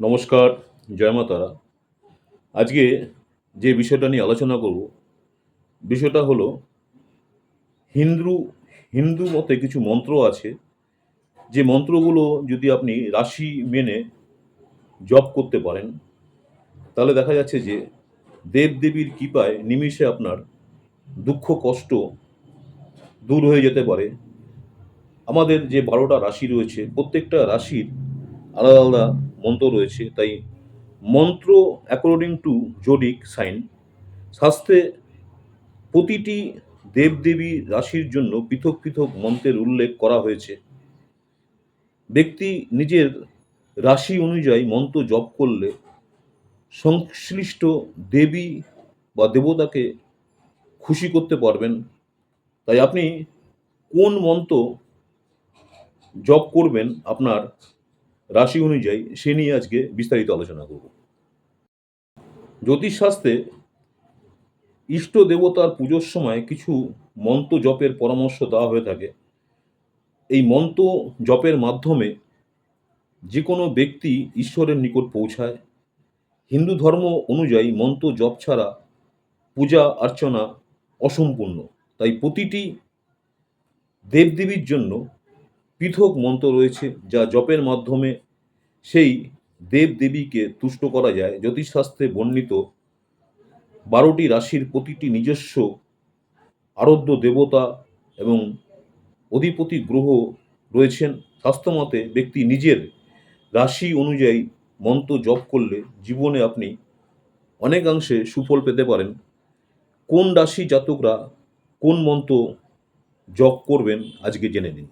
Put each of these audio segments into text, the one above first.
নমস্কার, জয় মা তারা। আজকে যে বিষয়টা নিয়ে আলোচনা করব, বিষয়টা হলো, হিন্দু হিন্দু মতে কিছু মন্ত্র আছে, যে মন্ত্রগুলো যদি আপনি রাশি মেনে জপ করতে পারেন, তাহলে দেখা যাচ্ছে যে দেবদেবীর কৃপায় নিমিষে আপনার দুঃখ, কষ্ট দূর হয়ে যেতে পারে। আমাদের যে বারোটা রাশি রয়েছে, প্রত্যেকটা রাশির আলাদা আলাদা মন্ত্র রয়েছে, তাই মন্ত্র অ্যাকর্ডিং টু জোডিক সাইন শাস্ত্রে প্রতিটি দেবদেবী রাশির জন্য পৃথক পৃথক মন্ত্রের উল্লেখ করা হয়েছে। ব্যক্তি নিজের রাশি অনুযায়ী মন্ত্র জপ করলে সংশ্লিষ্ট দেবী বা দেবতাকে খুশি করতে পারবেন। তাই আপনি কোন মন্ত্র জপ করবেন আপনার রাশি অনুযায়ী সে নিয়ে আজকে বিস্তারিত আলোচনা করব। জ্যোতিষশাস্ত্রে ইষ্ট দেবতার পুজোর সময় কিছু মন্ত্র জপের পরামর্শ দেওয়া হয়ে থাকে। এই মন্ত্র জপের মাধ্যমে যে কোনো ব্যক্তি ঈশ্বরের নিকট পৌঁছায়। হিন্দু ধর্ম অনুযায়ী মন্ত্র জপ ছাড়া পূজা অর্চনা অসম্পূর্ণ। তাই প্রতিটি দেবদেবীর জন্য পৃথক মন্ত্র রয়েছে যা জপের মাধ্যমে সেই দেবদেবীকে তুষ্ট করা যায়। জ্যোতিষশাস্ত্রে বর্ণিত বারোটি রাশির প্রতিটি নিজস্ব আরাধ্য দেবতা এবং অধিপতি গ্রহ রয়েছেন। স্বাস্থ্যমতে ব্যক্তি নিজের রাশি অনুযায়ী মন্ত্র জপ করলে জীবনে আপনি অনেকাংশে সুফল পেতে পারেন। কোন রাশি জাতকরা কোন মন্ত্র জপ করবেন আজকে জেনে নিন।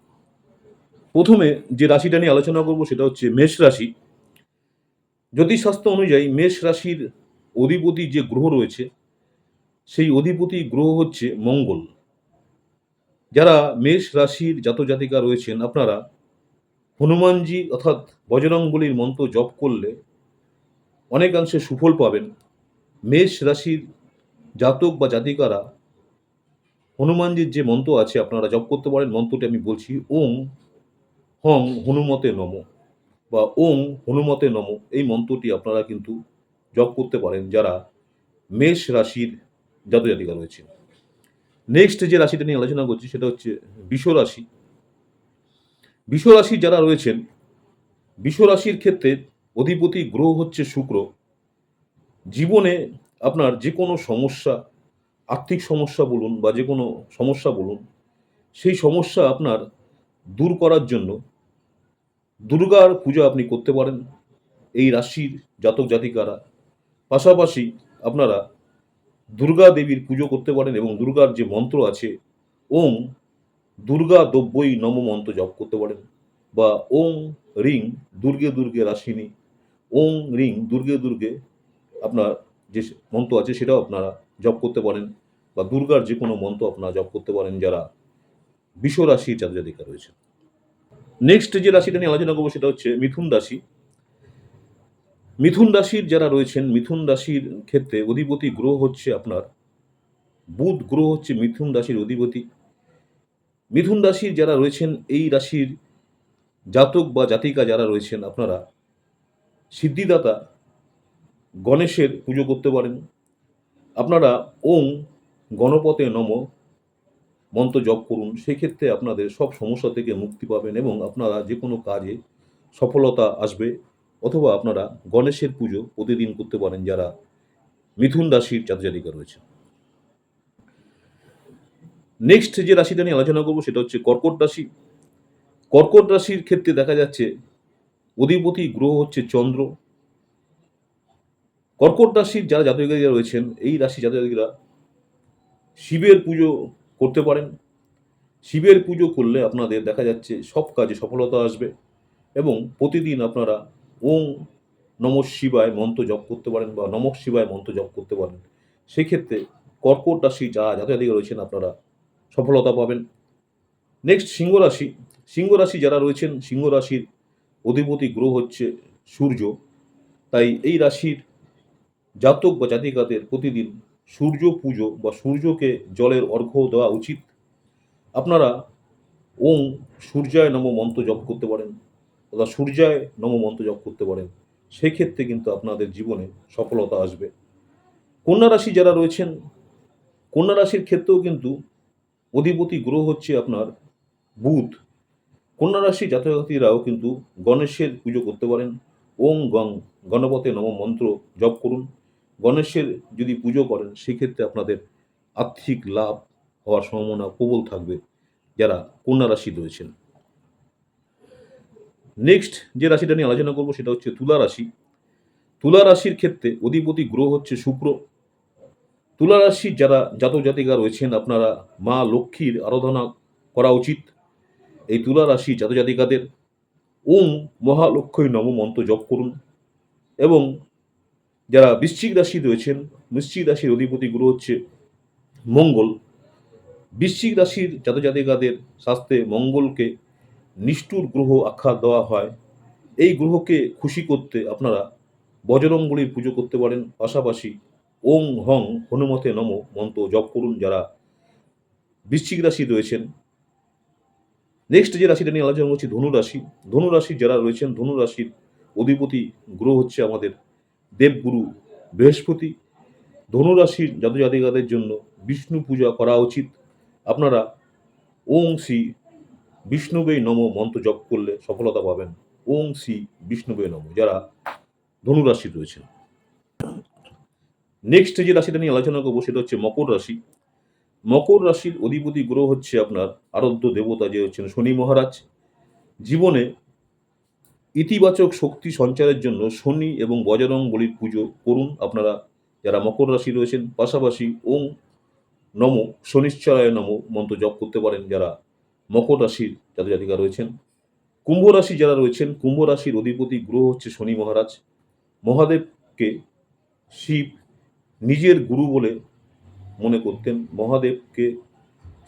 প্রথমে যে রাশিটা নিয়ে আলোচনা করব সেটা হচ্ছে মেষ রাশি। জ্যোতিষশাস্ত্র অনুযায়ী মেষ রাশির অধিপতি যে গ্রহ রয়েছে, সেই অধিপতি গ্রহ হচ্ছে মঙ্গল। যারা মেষ রাশির জাতজাতিকা রয়েছেন, আপনারা হনুমানজি অর্থাৎ বজরঙ্গলির মন্ত্র জপ করলে অনেকাংশে সুফল পাবেন। মেষ রাশির জাতক বা জাতিকারা হনুমানজির যে মন্ত্র আছে, আপনারা জপ করতে পারেন। মন্ত্রটি আমি বলছি ওং হং হনুমতে নম বা ওং হনুমতে নম এই মন্ত্রটি আপনারা কিন্তু জপ করতে পারেন যারা মেষ রাশির জাতজাতিকা রয়েছে। নেক্সট যে রাশিটা নিয়ে আলোচনা করছি সেটা হচ্ছে বিষ রাশি। বিষ রাশি যারা রয়েছেন, বিষ রাশির ক্ষেত্রে অধিপতি গ্রহ হচ্ছে শুক্র। জীবনে আপনার যে কোনো সমস্যা, আর্থিক সমস্যা বলুন বা যে কোনো সমস্যা বলুন, সেই সমস্যা আপনার দূর করার জন্য দুর্গার পূজা আপনি করতে পারেন। এই রাশির জাতক জাতিকারা। পাশাপাশি আপনারা দুর্গা দেবীর পুজো করতে পারেন এবং দুর্গার যে মন্ত্র আছে ওং দুর্গা দ্রব্যই নম মন্ত্র জপ করতে পারেন বা ওং রিং দুর্গে দুর্গে রাশিনী ওং রিং দুর্গে দুর্গে আপনার যে মন্ত্র আছে সেটাও আপনারা জপ করতে পারেন বা দুর্গার যে কোনো মন্ত্র আপনারা জপ করতে পারেন যারা বিষ রাশির জাতজাতিকা রয়েছে। নেক্সট যে রাশিটা নিয়ে আলোচনা করব সেটা হচ্ছে মিথুন রাশি। মিথুন রাশির যারা রয়েছেন, মিথুন রাশির ক্ষেত্রে অধিপতি গ্রহ হচ্ছে আপনার। বুধ গ্রহ হচ্ছে মিথুন রাশির অধিপতি। মিথুন রাশির যারা রয়েছেন, এই রাশির জাতক বা জাতিকা যারা রয়েছেন, আপনারা সিদ্ধিদাতা গণেশের পুজো করতে পারেন। আপনারা ওং গণপতে নম মন্ত্র জপ করুন, সেক্ষেত্রে আপনাদের সব সমস্যা থেকে মুক্তি পাবেন এবং আপনারা যে কোনো কাজে সফলতা আসবে অথবা আপনারা গণেশের পুজো প্রতিদিন করতে পারেন যারা মিথুন রাশির জাতজাতিকা রয়েছে নেক্সট যে রাশিটা নিয়ে আলোচনা করব সেটা হচ্ছে কর্কট রাশি। কর্কট রাশির ক্ষেত্রে দেখা যাচ্ছে অধিপতি গ্রহ হচ্ছে চন্দ্র। কর্কট রাশির যারা জাতকারীরা রয়েছেন, এই রাশি জাতকারীরা শিবের পুজো করতে পারেন। শিবের পুজো করলে আপনাদের দেখা যাচ্ছে সব কাজে সফলতা আসবে এবং প্রতিদিন আপনারা ওং নম শিবায় মন্ত্র জপ করতে পারেন বা নম শিবায় মন্ত্র জপ করতে পারেন। সেক্ষেত্রে কর্কট রাশি যারা জাতকারীরা রয়েছেন আপনারা সফলতা পাবেন। নেক্সট সিংহ রাশি। সিংহ রাশি যারা রয়েছেন, সিংহ রাশির অধিপতি গ্রহ হচ্ছে সূর্য। তাই এই রাশির জাতক বা জাতিকাদের প্রতিদিন সূর্য পুজো বা সূর্যকে জলের অর্ঘ্য দেওয়া উচিত। আপনারা ওং সূর্যায় নম মন্ত্র জপ করতে পারেন অথবা সূর্যায় নম মন্ত্র জপ করতে পারেন। সেক্ষেত্রে কিন্তু আপনাদের জীবনে সফলতা আসবে। কন্যা রাশি যারা রয়েছেন, কন্যা রাশির ক্ষেত্রেও কিন্তু অধিপতি গ্রহ হচ্ছে আপনার বুধ। কন্যা রাশি জাতজাতিরাও কিন্তু গণেশের পুজো করতে পারেন। ওং গং গণপতে নম মন্ত্র জপ করুন। গণেশের যদি পুজো করেন, সেক্ষেত্রে আপনাদের আর্থিক লাভ হওয়ার সম্ভাবনা প্রবল থাকবে যারা কন্যা রাশি রয়েছেন। নেক্সট যে রাশিটা নিয়ে আলোচনা করব, সেটা হচ্ছে তুলা রাশি। তুলা রাশির ক্ষেত্রে অধিপতি গ্রহ হচ্ছে শুক্র। তুলা রাশির যারা জাতক জাতিকা রয়েছেন, আপনারা মা লক্ষ্মীর আরাধনা করা উচিত। এই তুলা রাশি জাতক জাতিকাদের ওম মহালক্ষ্মী নম মন্ত্র জপ করুন এবং যারা বৃশ্চিক রাশি রয়েছেন, বৃশ্চিক রাশির অধিপতি গ্রহ হচ্ছে মঙ্গল। বৃশ্চিক রাশির জাতক জাতিকাদের স্বাস্থ্যে মঙ্গলকে নিষ্ঠুর গ্রহ আখ্যা দেওয়া হয়। এই গ্রহকে খুশি করতে আপনারা বজরংবলির পুজো করতে পারেন। পাশাপাশি ওং হং হনুমতে নম মন্ত্র জপ করুন যারা বৃশ্চিক রাশি রয়েছেন। নেক্সট যে রাশিটা নিয়ে আলোচনা করছি, ধনু রাশি। যারা রয়েছেন, ধনু রাশির অধিপতি গ্রহ হচ্ছে আমাদের দেবগুরু বৃহস্পতি ধনু রাশির জাতক জন্য বিষ্ণু পূজা করা উচিত। আপনারা ওং শ্রী বিষ্ণুবে নম মন্ত্র জপ করলে সফলতা পাবেন। ওং শ্রী বিষ্ণুবে নম, যারা ধনু রাশি রয়েছেন। নেক্সট যে রাশিটা নিয়ে আলোচনা করব সেটা হচ্ছে মকর রাশি। মকর রাশির অধিপতি গ্রহ হচ্ছে আপনার আরাধ্য দেবতা যে হচ্ছেন শনি মহারাজ। জীবনে ইতিবাচক শক্তি সঞ্চারের জন্য শনি এবং বজরং বলির পুজো করুন আপনারা। যারা মকর রাশি রয়েছেন, পাশাপাশি ওং নম, শনিশ্চরায় নম মন্ত্র জপ করতে পারেন যারা মকর রাশির জাতক রয়েছেন। কুম্ভ রাশি যারা রয়েছেন, কুম্ভ রাশির অধিপতি গ্রহ হচ্ছে শনি মহারাজ। মহাদেবকে শিব নিজের গুরু বলে মনে করতেন, মহাদেবকে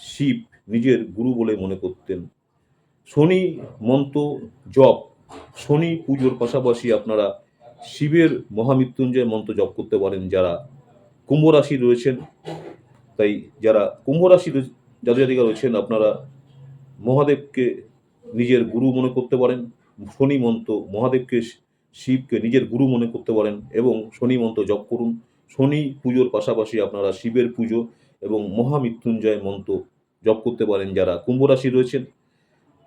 শিব নিজের গুরু বলে মনে করতেন। শনি মন্ত্র জপ শনি পুজোর পাশাপাশি আপনারা শিবের মহামৃত্যুঞ্জয় মন্ত্র জপ করতে পারেন যারা কুম্ভ রাশি রয়েছেন। তাই যারা কুম্ভ জাতক জাতিকা রয়েছেন, আপনারা মহাদেবকে নিজের গুরু মনে করতে পারেন, শনি মন্ত্র মহাদেবকে শিবকে নিজের গুরু মনে করতে পারেন এবং শনি মন্ত্র জপ করুন। শনি পুজোর পাশাপাশি আপনারা শিবের পুজো এবং মহামৃত্যুঞ্জয় মন্ত্র জপ করতে পারেন যারা কুম্ভ রাশি রয়েছেন।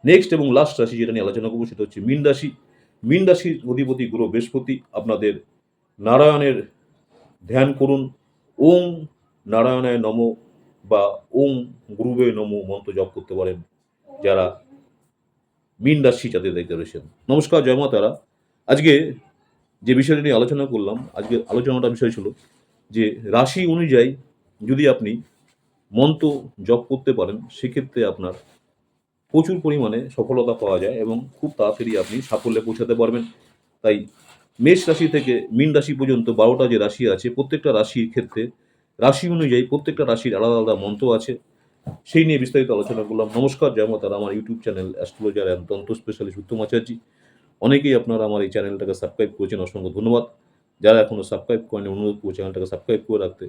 নেক্সট এবং লাস্ট রাশি যেটা নিয়ে আলোচনা করব সেটা হচ্ছে মীন রাশি। মীন রাশির অধিপতি গ্রহ বৃহস্পতি, আপনাদের নারায়ণের ধ্যান করুন। ওম নারায়ণায় নম বা ওং গুরুবে নম মন্ত্র জপ করতে পারেন যারা মীন রাশি যাদের দেখতে রয়েছেন। নমস্কার, জয় মা তারা। আজকে যে বিষয়টি নিয়ে আলোচনা করলাম আজকে আলোচনাটা বিষয় ছিল যে রাশি অনুযায়ী যদি আপনি মন্ত্র জপ করতে পারেন, সেক্ষেত্রে আপনার প্রচুর পরিমাণে সফলতা পাওয়া যায় এবং খুব তাড়াতাড়ি আপনি সাফল্যে পৌঁছাতে পারবেন। তাই মেষ রাশি থেকে মীন রাশি পর্যন্ত বারোটা যে রাশি আছে, প্রত্যেকটা রাশির ক্ষেত্রে, রাশি অনুযায়ী প্রত্যেকটা রাশির আলাদা আলাদা মন্ত্র আছে। সেই নিয়ে বিস্তারিত আলোচনা করলাম। নমস্কার, জয় তারা আমার YouTube channel astrologer and tantra specialist Uttam Acharya. অনেকেই আপনারা আমার এই চ্যানেলটাকে সাবস্ক্রাইব করেছেন, অসংখ্য ধন্যবাদ। যারা এখনও সাবস্ক্রাইব করেন অনুরোধ করব চ্যানেলটাকে সাবস্ক্রাইব করে রাখতে।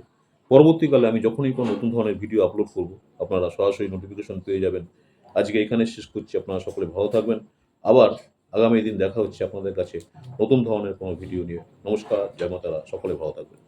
পরবর্তীকালে আমি যখনই কোনো নতুন ধরনের ভিডিও আপলোড করব, আপনারা সরাসরি নোটিফিকেশন পেয়ে যাবেন। আজকে এখানে শেষ করছি। আপনারা সকলে ভালো থাকবেন। আবার আগামী দিন দেখা হচ্ছে আপনাদের কাছে নতুন ধরনের কোনো ভিডিও নিয়ে। নমস্কার, জয় মাতারা, সকলে ভালো থাকবেন।